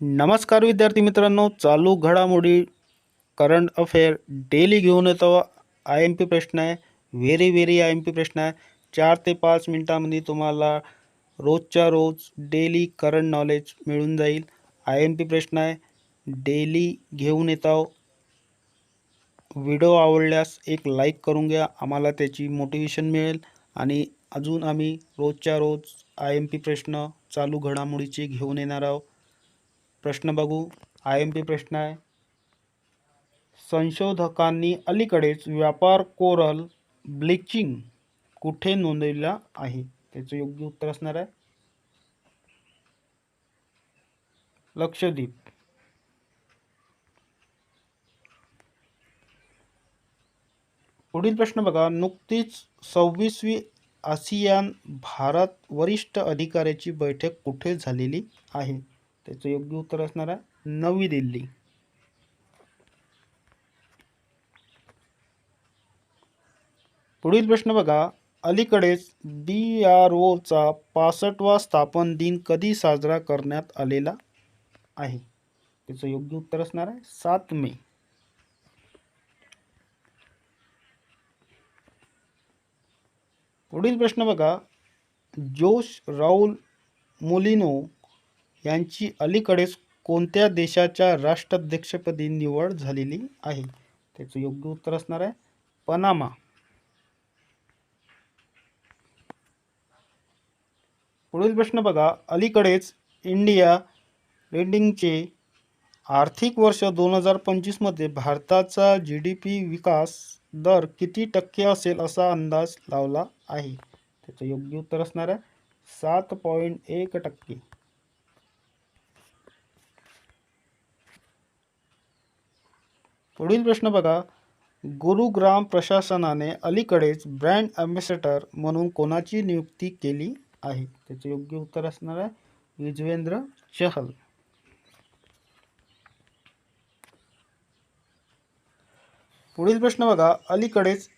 नमस्कार विद्यार्थी मित्रांनो चालू घडामोडी करंट अफेअर डेली घेऊन येतो. आय एम पी प्रश्न आहे very very I M P प्रश्न आहे. चार ते पाच मिनटामध्ये तुम्हाला रोजच्या रोज डेली करंट नॉलेज मिळून जाईल. आय एम पी प्रश्न आहे डेली घेऊन येतो व्हिडिओ आवडल्यास एक लाईक करून घ्या आम्हाला त्याची मोटिवेशन मिळेल. आणि अजून आम्ही रोजच्या रोज आय एम पी प्रश्न चालू घडामोडीचे घेऊन येणार आहोत प्रश्न बघू. आय एम पी प्रश्न आहे. संशोधकांनी अलीकडेच व्यापार कोरल ब्लिचिंग कुठे नोंदविला आहे? त्याचं योग्य उत्तर असणार आहे. लक्षद्वीप. पुढील प्रश्न बघा. नुकतीच सव्वीसवी आसियान भारत वरिष्ठ अधिकाऱ्याची बैठक कुठे झालेली आहे? त्याचं योग्य उत्तर असणार आहे नवी दिल्ली. पुढील प्रश्न बघा. अलीकडेच बी आर ओचा पासष्टवा स्थापन दिन कधी साजरा करण्यात आलेला आहे? त्याचं योग्य उत्तर असणार आहे सात मे. पुढील प्रश्न बघा. जोश राहुल मुलिनो यांची अलीकडेच कोणत्या देशाच्या राष्ट्राध्यक्षपदी निवड झालेली आहे? त्याचं योग्य उत्तर असणार आहे. पनामा. पुढील प्रश्न बघा. अलीकडेच इंडिया रेडिंगचे आर्थिक वर्ष दोन हजार पंचवीसमध्ये भारताचा जी डी पी विकास दर किती टक्के असेल असा अंदाज लावला आहे? त्याचं योग्य उत्तर असणार आहे. सात पॉईंट एक टक्के. पुढील प्रश्न बघा. गुरुग्राम प्रशासनाने अलीकडेच ब्रँड अँबॅसेडर म्हणून कोणाची नियुक्ती केली आहे? त्याचे योग्य उत्तर असणार आहे युजवेंद्र चहल. पुढील प्रश्न बघा. अलीकडेच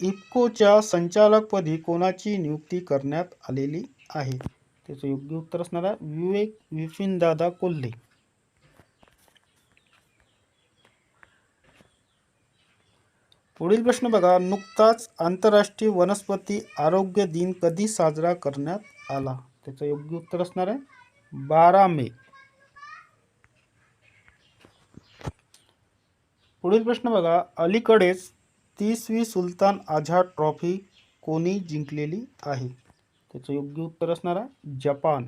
इफ्कोच्या संचालकपदी कोणाची नियुक्ती करण्यात आलेली आहे? त्याचं योग्य उत्तर असणार आहे विवेक विपिनदादा कोल्हे. पुढील प्रश्न बघा. नुकताच आंतरराष्ट्रीय वनस्पती आरोग्य दिन कधी साजरा करण्यात आला? त्याचं योग्य उत्तर असणार आहे. बारा मे. पुढील प्रश्न बघा. अलीकडेच तीसवी सुलतान आझाद ट्रॉफी कोणी जिंकलेली आहे? त्याचं योग्य उत्तर असणार आहे. जपान.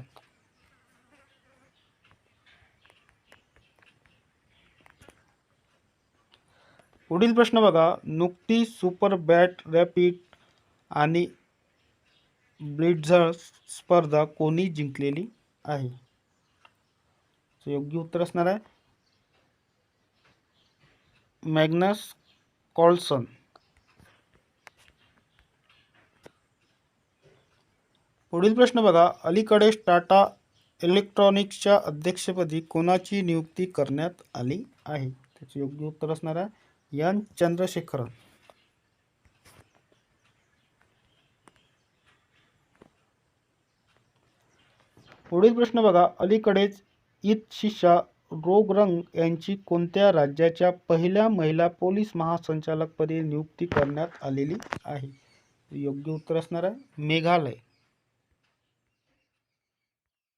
पुढील प्रश्न बघा. नुकती सुपर बॅट रॅपिड आणि ब्लिट्झर स्पर्धा कोणी जिंकलेली आहे? योग्य उत्तर असणार आहे. Magnus Carlsen. पुढील प्रश्न बघा. अलीकडेच टाटा इलेक्ट्रॉनिक्सच्या अध्यक्षपदी कोणाची नियुक्ती करण्यात आली आहे? त्याचे योग्य उत्तर असणार आहे. एन चंद्रशेखरन. पुढील प्रश्न बघा. अलीकडेच इतशिशा रोगरंग यांची कोणत्या राज्याच्या पहिल्या महिला पोलीस महासंचालकपदी नियुक्ती करण्यात आलेली आहे? योग्य उत्तर असणार आहे. मेघालय.